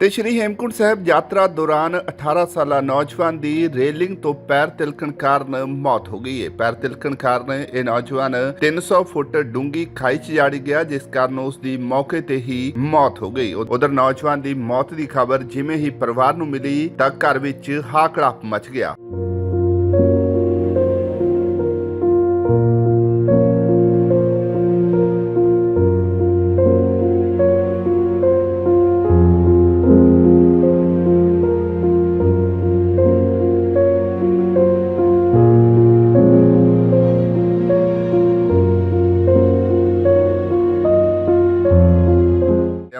ਤੇ ਸ਼੍ਰੀ ਹੇਮਕੁੰਟ ਸਾਹਿਬ ਯਾਤਰਾ ਦੌਰਾਨ 18 ਸਾਲਾ ਨੌਜਵਾਨ ਦੀ ਰੇਲਿੰਗ ਤੋਂ ਪੈਰ ਤਿਲਕਣ ਕਾਰਨ ਮੌਤ ਹੋ ਗਈ ਹੈ। ਪੈਰ ਤਿਲਕਣ ਕਾਰਨ ਇਹ ਨੌਜਵਾਨ 300 ਫੁੱਟ ਡੂੰਗੀ ਖਾਈ 'ਚ ਜਾੜੀ ਗਿਆ, ਜਿਸ ਕਾਰਨ ਉਸ ਦੀ ਮੌਕੇ ਤੇ ਹੀ ਮੌਤ ਹੋ ਗਈ। ਉਧਰ ਨੌਜਵਾਨ ਦੀ ਮੌਤ ਦੀ ਖਬਰ ਜਿਵੇਂ ਹੀ ਪਰਿਵਾਰ ਨੂੰ ਮਿਲੀ ਤਾਂ ਘਰ ਵਿੱਚ ਹਾਕੜਾ ਮਚ ਗਿਆ।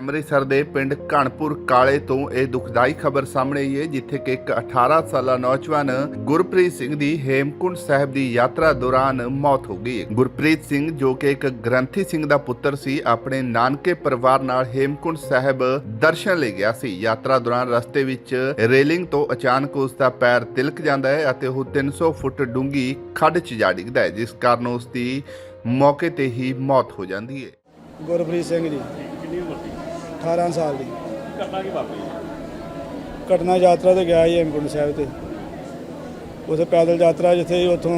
ਅੰਮ੍ਰਿਤਸਰ ਦੇ ਪਿੰਡ ਘਣਪੁਰ ਕਾਲੇ ਤੋਂ ਇਹ ਦੁਖਦਾਈ ਖਬਰ ਸਾਹਮਣੇ ਆਈ ਹੈ, ਜਿੱਥੇ ਕਿ ਇੱਕ 18 ਸਾਲਾ ਨੌਜਵਾਨ ਗੁਰਪ੍ਰੀਤ ਸਿੰਘ ਦੀ ਹੇਮਕੁੰਟ ਸਾਹਿਬ ਦੀ ਯਾਤਰਾ ਦੌਰਾਨ ਮੌਤ ਹੋ ਗਈ। ਹੈ ਗੁਰਪ੍ਰੀਤ ਸਿੰਘ, ਜੋ ਕਿ ਇੱਕ ਗ੍ਰੰਥੀ ਸਿੰਘ ਦਾ ਪੁੱਤਰ ਸੀ, ਆਪਣੇ ਨਾਨਕੇ ਪਰਿਵਾਰ ਨਾਲ ਹੇਮਕੁੰਟ ਸਾਹਿਬ ਦਰਸ਼ਨ ਲਈ ਗਿਆ ਸੀ। ਯਾਤਰਾ ਦੌਰਾਨ ਰਸਤੇ ਵਿੱਚ ਰੇਲਿੰਗ ਤੋਂ ਅਚਾਨਕ ਉਸ ਦਾ ਪੈਰ ਤਿਲਕ ਜਾਂਦਾ ਹੈ ਅਤੇ ਉਹ 300 ਫੁੱਟ ਡੂੰਗੀ ਖੱਡ 'ਚ ਜਾ ਡਿੱਗਦਾ ਹੈ, ਜਿਸ ਕਾਰਨ ਉਸ ਦੀ ਮੌਕੇ ਤੇ ਹੀ ਮੌਤ ਹੋ ਜਾਂਦੀ ਹੈ। ਗੁਰਪ੍ਰੀਤ ਸਿੰਘ ਜੀ 18 ਸਾਲ ਦੀ। ਘਟਨਾ ਕੀ ਵਾਪਰੀ? ਘਟਨਾ ਯਾਤਰਾ ਤੇ ਗਿਆ ਜੀ ਹੇਮਕੁੰਟ ਸਾਹਿਬ ਤੇ। ਉਥੇ ਪੈਦਲ ਯਾਤਰਾ ਜਿੱਥੇ ਉੱਥੋਂ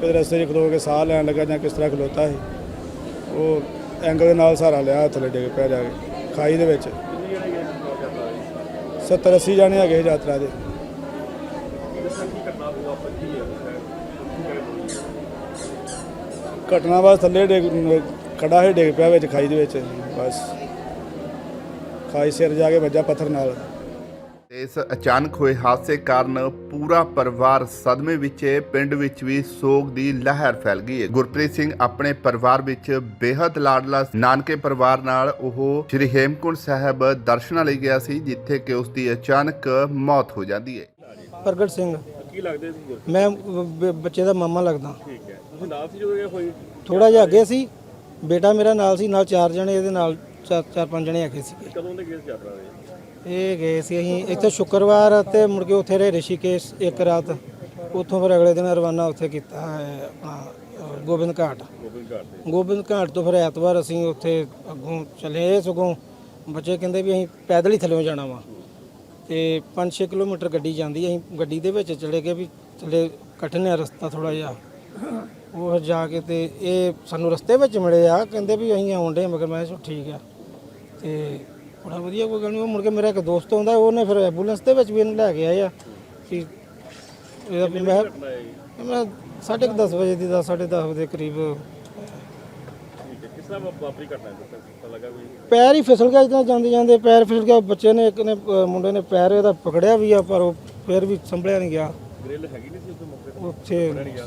ਕਿਤੇ ਰਸਤੇ 'ਚ ਖਲੋ ਕੇ ਸਾਹ ਲੈਣ ਲੱਗਾ ਜਾਂ ਕਿਸ ਤਰ੍ਹਾਂ ਖਲੋਤਾ ਸੀ। ਉਹ ਐਂਗਲ ਦੇ ਨਾਲ ਸਹਾਰਾ ਲਿਆ ਥੱਲੇ ਡਿੱਗ ਪਿਆ ਜਾ ਕੇ ਖਾਈ ਦੇ ਵਿੱਚ। ਕਿੰਨੀ ਜਣੇ ਗਏ ਸੀ ਯਾਤਰਾ ਦੇ? 70 80 ਜਾਣੇ ਹੈਗੇ ਸੀ ਯਾਤਰਾ ਦੇ। ਘਟਨਾ ਬਸ ਥੱਲੇ ਡਿੱਗ ਖੜਾ ਹੈ ਡਿੱਗ ਪਿਆ ਵਿੱਚ ਖਾਈ ਦੇ ਵਿੱਚ ਬਸ। ਖਾਈ ਸਿਰ ਜਾ ਕੇ ਵੱਜਾ ਪੱਥਰ ਨਾਲ। ਇਸ ਅਚਾਨਕ ਹੋਏ ਹਾਦਸੇ ਕਾਰਨ ਪੂਰਾ ਪਰਿਵਾਰ ਸਦਮੇ ਵਿੱਚ ਹੈ। ਪਿੰਡ ਵਿੱਚ ਵੀ ਸੋਗ ਦੀ ਲਹਿਰ ਫੈਲ ਗਈ ਹੈ। ਗੁਰਪ੍ਰੀਤ ਸਿੰਘ ਆਪਣੇ ਪਰਿਵਾਰ ਵਿੱਚ ਬੇहद ਲਾਡਲਾ ਨਾਨਕੇ ਪਰਿਵਾਰ ਨਾਲ ਉਹ ਸ੍ਰੀ ਹੇਮਕੁੰਟ ਸਾਹਿਬ ਦਰਸ਼ਨਾਂ ਲਈ ਗਿਆ ਸੀ ਜਿੱਥੇ ਕਿ ਉਸ ਦੀ ਅਚਾਨਕ ਮੌਤ ਹੋ ਜਾਂਦੀ ਹੈ। ਪ੍ਰਗਟ ਸਿੰਘ। ਕੀ ਲੱਗਦੇ ਸੀ? ਗੁਰ ਮੈਂ ਬ- ਬੱਚੇ ਦਾ ਮਾਮਾ ਲੱਗਦਾ। ਠੀਕ ਹੈ। ਤੁਸੀਂ ਨਾਲ ਸੀ ਜਦੋਂ ਇਹ ਹੋਈ? ਥੋੜਾ ਜਿਹਾ ਅੱਗੇ ਸੀ। ਬੇਟਾ ਮੇਰਾ ਨਾਲ ਸੀ ਨਾਲ ਚਾਰ ਜਣੇ ਇਹਦੇ ਨਾਲ ਚਾਰ ਚਾਰ ਪੰਜ ਜਣੇ ਹੈਗੇ ਸੀਗੇ। ਕਦੋਂ ਦੇ ਗਏ ਸੀ ਯਾਤਰਾ ਦੇ ਇਹ ਗਏ ਸੀ ਅਸੀਂ ਇੱਥੇ ਸ਼ੁੱਕਰਵਾਰ ਤੇ ਮੁੜ ਕੇ ਉੱਥੇ ਰਹੇ ਰਿਸ਼ੀਕੇਸ਼ ਇੱਕ ਰਾਤ। ਉੱਥੋਂ ਫਿਰ ਅਗਲੇ ਦਿਨ ਰਵਾਨਾ ਉੱਥੇ ਕੀਤਾ ਹੈ ਆਪਣਾ ਅ, ਗੋਬਿੰਦ ਘਾਟ। ਗੋਬਿੰਦ ਘਾਟ ਤੇ। ਗੋਬਿੰਦ ਘਾਟ ਤੋਂ ਫਿਰ ਐਤਵਾਰ ਅਸੀਂ ਉੱਥੇ ਅੱਗੋਂ ਚਲੇ ਸਗੋਂ। ਬੱਚੇ ਕਹਿੰਦੇ ਵੀ ਅਸੀਂ ਪੈਦਲ ਹੀ ਥੱਲੇ ਜਾਣਾ ਵਾ। ਤੇ 5-6 ਕਿਲੋਮੀਟਰ ਗੱਡੀ ਜਾਂਦੀ ਅਸੀਂ ਗੱਡੀ ਦੇ ਵਿੱਚ ਚਲੇ ਗਏ ਵੀ ਥੱਲੇ ਕਠਿਨ ਹੈ ਰਸਤਾ ਥੋੜਾ ਜਿਹਾ। ਉਹ ਫਿਰ ਜਾ ਕੇ ਤੇ ਇਹ ਸਾਨੂੰ ਰਸਤੇ ਵਿੱਚ ਮਿਲੇ ਆ ਕਹਿੰਦੇ ਵੀ ਅਸੀਂ ਆਉਣ ਡੇ ਮਗਰ ਮੈਂ ਕਿਹਾ ਚਲੋ ਠੀਕ ਆ। ਤੇ ਬੜਾ ਵਧੀਆ ਕੋਈ ਗੱਲ ਨਹੀਂ ਉਹ ਮੁੜ ਕੇ ਮੇਰਾ ਇੱਕ ਦੋਸਤ ਆਉਂਦਾ ਉਹਨੇ ਫਿਰ ਐਂਬੂਲੈਂਸ ਦੇ ਵਿੱਚ ਵੀ ਇਹਨੂੰ ਲੈ ਕੇ ਆਏ ਆ ਕਿ ਇਹਦਾ ਵੀ ਮੈਂ ਘਟਨਾ ਹੈ ਜੀ। ਮੈਂ ਸਾਢੇ ਕੁ ਦਸ ਵਜੇ ਦੀ ਦਸ ਸਾਢੇ ਦਸ ਵਜੇ ਦੇ ਕਰੀਬ। ਠੀਕ ਹੈ ਕਿਸ ਤਰ੍ਹਾਂ ਵਾ- ਵਾਪਰੀ ਘਟਨਾ ਹੈ ਦੱਸੋ ਪਤਾ ਲੱਗਾ ਕੋਈ? ਪੈਰ ਹੀ ਫਿਸਲ ਗਿਆ ਜਦੋਂ ਜਾਂਦੇ ਜਾਂਦੇ ਪੈਰ ਫਿਸਲ ਗਿਆ ਬੱਚੇ ਨੇ ਇੱਕ ਨੇ ਅ, ਮੁੰਡੇ ਨੇ ਪੈਰ ਇਹਦਾ ਪਕੜਿਆ ਵੀ ਆ ਪਰ ਉਹ ਫਿਰ ਵੀ ਸੰਭਲਿਆ ਨਹੀਂ ਗਿਆ। ਗ੍ਰਿਲ ਹੈਗੀ ਨਹੀਂ ਸੀ ਉਸ ਮੌਕੇ ਤੇ? ਉੱਥੇ ਨਹੀਂ ਗਿਆ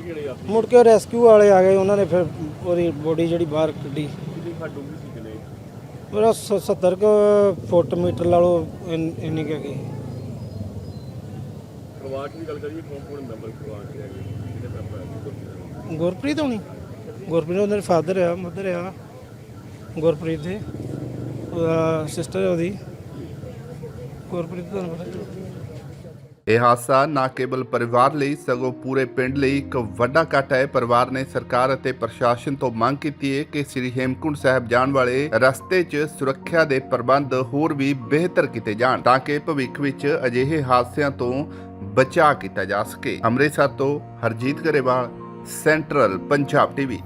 ਕਿੰਨੇ ਕਿਹੜੇ ਮੁੜ ਕੇ ਰੈਸਕਿਊ ਵਾਲੇ ਆ ਗਏ ਉਹਨਾਂ ਨੇ ਫਿਰ ਉਹਦੀ ਬੋਡੀ ਜਿਹੜੀ ਬਾਹਰ ਕੱਢੀ। ਕਿੰਨੀ ਖਾ ਡੂੰਗੀ ਸੀ ਕਿੰਨੇ ਮੇਰਾ 70 ਕੁ ਫੁੱਟ ਮੀਟਰ ਲਾ ਲਓ ਇੰਨ- ਇੰਨੀ ਕੁ ਹੈਗੀ। ਪਰਿਵਾਰ ਦੀ ਗੱਲ ਕਰੀਏ ਕੌਣ ਕੌਣ ਮੈਂਬਰ ਪਰਿਵਾਰ ਦੇ ਹੈਗੇ? ਕਿਹਦੇ ਮੈਂਬਰ ਹੈ ਗੁਰਪ੍ਰੀਤ ਹੋਣੀ। ਗੁਰਪ੍ਰੀਤ ਉਹਨਾਂ ਦੇ ਫਾਦਰ ਆ ਮਦਰ ਆ। ਗੁਰਪ੍ਰੀਤ ਦੇ ਉਹਦਾ ਸਿਸਟਰ ਉਹਦੀ। ਗੁਰਪ੍ਰੀਤ ਦਾ ਤੁਹਾਨੂੰ ਪਤਾ। ਇਹ ਹਾਦਸਾ ਨਾ ਕੇਵਲ ਪਰਿਵਾਰ ਲਈ, ਸਗੋਂ ਪੂਰੇ ਪਿੰਡ ਲਈ ਇੱਕ ਵੱਡਾ ਕੱਟ ਹੈ। ਪਰਿਵਾਰ ਨੇ ਸਰਕਾਰ ਅਤੇ ਪ੍ਰਸ਼ਾਸਨ ਤੋਂ ਮੰਗ ਕੀਤੀ ਹੈ ਕਿ ਸ੍ਰੀ ਹੇਮਕੁੰਟ ਸਾਹਿਬ ਜਾਣ ਵਾਲੇ ਰਸਤੇ 'ਚ ਸੁਰੱਖਿਆ ਦੇ ਪ੍ਰਬੰਧ ਹੋਰ ਵੀ ਬਿਹਤਰ ਕੀਤੇ ਜਾਣ, ਤਾਂ ਕਿ ਭਵਿੱਖ ਵਿੱਚ ਅਜਿਹੇ ਹਾਦਸਿਆਂ ਤੋਂ ਬਚਾਅ ਕੀਤਾ ਜਾ ਸਕੇ। ਅੰਮ੍ਰਿਤਸਰ ਤੋਂ ਹਰਜੀਤ ਗਰੇਵਾਲ, ਸੈਂਟਰਲ ਪੰਜਾਬ ਟੀਵੀ।